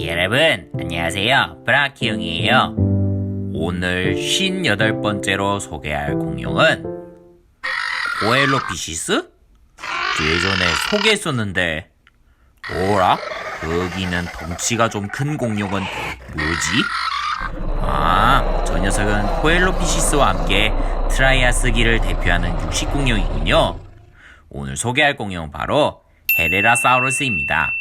여러분 안녕하세요 브라키 형이에요 오늘 58번째로 소개할 공룡은 고엘로피시스? 예전에 소개했었는데 뭐라? 여기는 덩치가 좀 큰 공룡은 뭐지? 아, 저 녀석은 코엘로피시스와 함께 트라이아스기를 대표하는 육식공룡이군요. 오늘 소개할 공룡은 바로 헤레라사우루스입니다.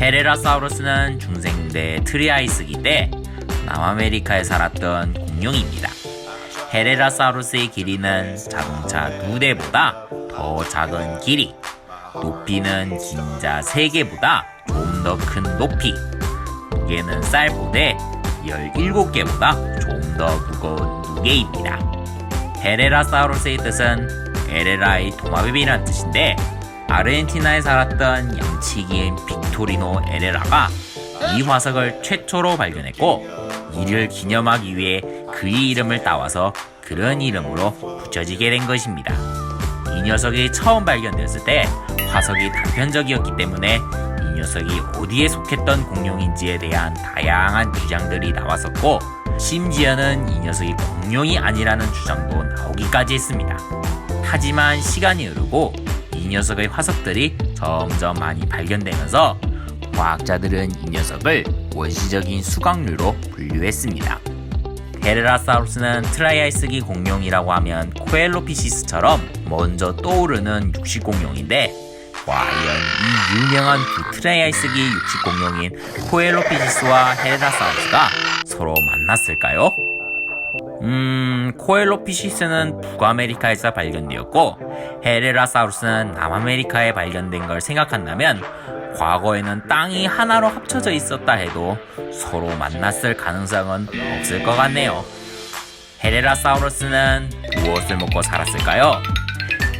헤레라사우루스는 중생대 트리아이스기 때 남아메리카에 살았던 공룡입니다. 헤레라사우루스의 길이는 자동차 두 대보다 더 작은 길이, 높이는 긴자 3개보다 좀 더 큰 높이, 무게는 쌀보대 17개보다 좀 더 무거운 무게입니다. 헤레라사우루스의 뜻은 에레라의 도마뱀이라는 뜻인데 아르헨티나에 살았던 양치기인 빅토리노 에레라가 이 화석을 최초로 발견했고 이를 기념하기 위해 그의 이름을 따와서 그런 이름으로 붙여지게 된 것입니다. 이 녀석이 처음 발견되었을 때 화석이 단편적이었기 때문에 이 녀석이 어디에 속했던 공룡인지에 대한 다양한 주장들이 나왔었고 심지어는 이 녀석이 공룡이 아니라는 주장도 나오기까지 했습니다. 하지만 시간이 흐르고 이 녀석의 화석들이 점점 많이 발견되면서 과학자들은 이 녀석을 원시적인 수강류로 분류했습니다. 헤레라사우루스는 트라이아이스기 공룡이라고 하면 코엘로피시스처럼 먼저 떠오르는 육식 공룡인데 과연 이 유명한 두 트라이아이스기 육식 공룡인 코엘로피시스와 헤레라사우루스가 서로 만났을까요? 음, 코엘로피시스는 북아메리카에서 발견되었고 헤레라사우루스는 남아메리카에 발견된 걸 생각한다면 과거에는 땅이 하나로 합쳐져 있었다 해도 서로 만났을 가능성은 없을 것 같네요. 헤레라사우루스는 무엇을 먹고 살았을까요?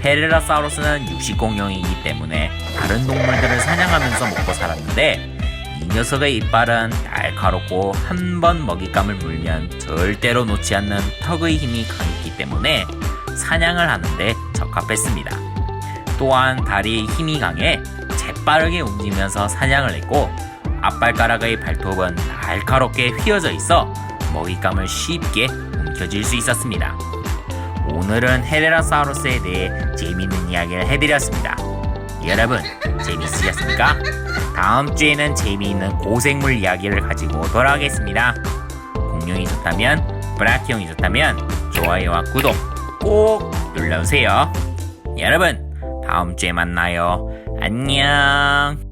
헤레라사우루스는 육식공룡이기 때문에 다른 동물들을 사냥하면서 먹고 살았는데 이 녀석의 이빨은 날카롭고 한 번 먹잇감을 물면 절대로 놓지 않는 턱의 힘이 강했기 때문에 사냥을 하는데 적합했습니다. 또한 다리의 힘이 강해 재빠르게 움직이면서 사냥을 했고 앞발가락의 발톱은 날카롭게 휘어져 있어 먹잇감을 쉽게 움켜쥘 수 있었습니다. 오늘은 헤레라사우루스에 대해 재미있는 이야기를 해드렸습니다. 여러분 재미있으셨습니까? 다음 주에는 재미있는 고생물 이야기를 가지고 돌아오겠습니다. 공룡이 좋다면 브라키 형이 좋다면 좋아요와 구독 꼭 눌러주세요. 여러분 다음 주에 만나요. 안녕.